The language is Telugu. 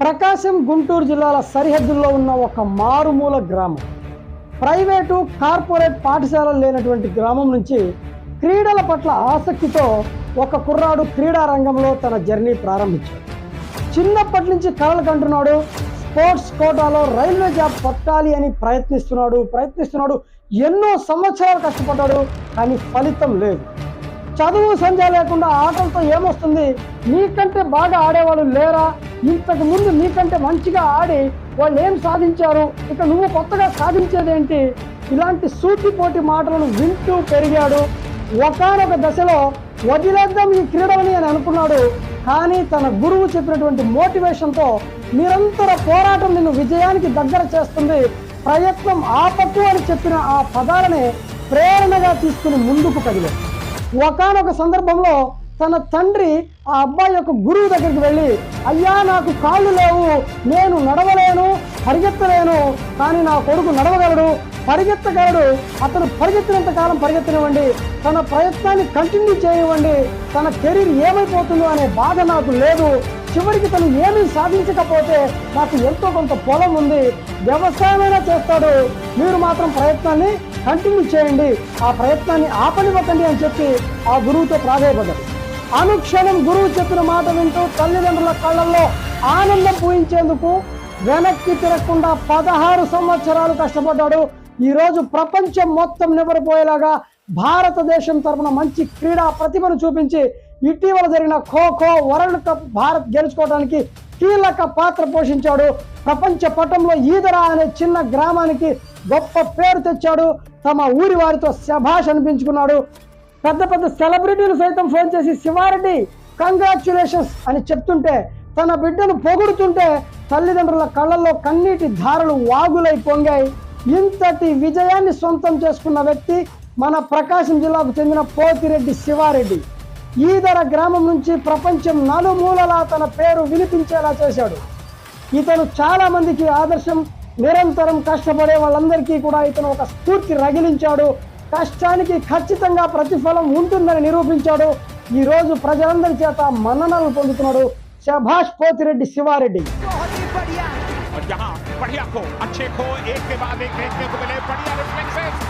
ప్రకాశం గుంటూరు జిల్లాల సరిహద్దుల్లో ఉన్న ఒక మారుమూల గ్రామం. ప్రైవేటు కార్పొరేట్ పాఠశాలలు లేనటువంటి గ్రామం నుంచి క్రీడల పట్ల ఆసక్తితో ఒక కుర్రాడు క్రీడా రంగంలో తన జర్నీ ప్రారంభించాడు. చిన్నప్పటి నుంచి కలలు కంటున్నాడు. స్పోర్ట్స్ కోటాలో రైల్వే జాబ్ పట్టాలి అని ప్రయత్నిస్తున్నాడు. ప్రయత్నిస్తున్నాడు. ఎన్నో సంవత్సరాలు కష్టపడ్డాడు. కానీ ఫలితం లేదు. చదువు సంధ్య లేకుండా ఆటలతో ఏమొస్తుంది? నీకంటే బాగా ఆడేవాళ్ళు లేరా? ఇంతకు ముందు నీకంటే మంచిగా ఆడి వాళ్ళు ఏం సాధించారు? ఇక నువ్వు కొత్తగా సాధించేదేంటి ఇలాంటి సూటిపోటి మాటలను వింటూ పెరిగాడు. ఒకనొక దశలో వదిలేద్దాం ఈ క్రీడలని అని అనుకున్నాడు. కానీ తన గురువు చెప్పినటువంటి మోటివేషన్తో నిరంతర పోరాటం నిన్ను విజయానికి దగ్గర చేస్తుంది. ప్రయత్నం ఆపకు అని చెప్పిన ఆ పదాలని ప్రేరణగా తీసుకుని ముందుకు కదిలే ఒకనొక సందర్భంలో తన తండ్రి ఆ అబ్బాయి యొక్క గురువు దగ్గరికి వెళ్ళి అయ్యా నాకు కాళ్ళు లేవు నేను నడవలేను పరిగెత్తలేను కానీ నా కొడుకు నడవగలడు పరిగెత్తగలడు అతను పరిగెత్తినంత కాలం పరిగెత్తనివ్వండి తన ప్రయత్నాన్ని కంటిన్యూ చేయనివ్వండి తన కెరీర్ ఏమైపోతుందో అనే బాధ నాకు లేదు చివరికి తను ఏమీ సాధించకపోతే నాకు ఎంతో కొంత పొలం ఉంది వ్యవసాయమైనా చేస్తాడు మీరు మాత్రం ప్రయత్నాన్ని కంటిన్యూ చేయండి ఆ ప్రయత్నాన్ని ఆపనివ్వకండి అని చెప్పి ఆ గురువుతో ప్రాధాయపడ్డారు అనుక్షణం గురువు చెప్పిన మాట వింటూ తల్లిదండ్రుల కళ్ళల్లో ఆనందం పూయించేందుకు వెనక్కి తిరగకుండా పదహారు సంవత్సరాలు కష్టపడ్డాడు. ఈ రోజు ప్రపంచం మొత్తం నివ్వరిపోయేలాగా భారతదేశం తరపున మంచి క్రీడా ప్రతిభను చూపించి ఇటీవల జరిగిన ఖోఖో వరల్డ్ కప్ భారత్ గెలుచుకోవడానికి కీలక పాత్ర పోషించాడు. ప్రపంచ పటంలో ఈదరా అనే చిన్న గ్రామానికి గొప్ప పేరు తెచ్చాడు. తమ ఊరి వారితో శభాష్ అనిపించుకున్నాడు. పెద్ద పెద్ద సెలబ్రిటీలు సైతం ఫోన్ చేసి శివారెడ్డి కంగ్రాచులేషన్స్ అని చెప్తుంటే తన బిడ్డను పొగుడుతుంటే తల్లిదండ్రుల కళ్ళల్లో కన్నీటి ధారలు వాగులై పొంగాయి. ఇంతటి విజయాన్ని సొంతం చేసుకున్న వ్యక్తి మన ప్రకాశం జిల్లాకు చెందిన పోతిరెడ్డి శివారెడ్డి. ఈదర గ్రామం నుంచి ప్రపంచం నలుమూలలా తన పేరు వినిపించేలా చేశాడు. ఇతను చాలా మందికి ఆదర్శం నిరంతరం కష్టపడే వాళ్ళందరికీ కూడా ఇతను ఒక స్ఫూర్తి రగిలించాడు. కష్టానికి ఖచ్చితంగా ప్రతిఫలం ఉంటుందని నిరూపించాడు ఈ రోజు ప్రజలందరి చేత మన్ననలు పొందుతున్నాడు శభాష్ పోతిరెడ్డి శివారెడ్డి बहुत ही बढ़िया और यहाँ बढ़िया को अच्छे को एक के बाद एक देखने को मिले बढ़िया रिफ्लेक्सेस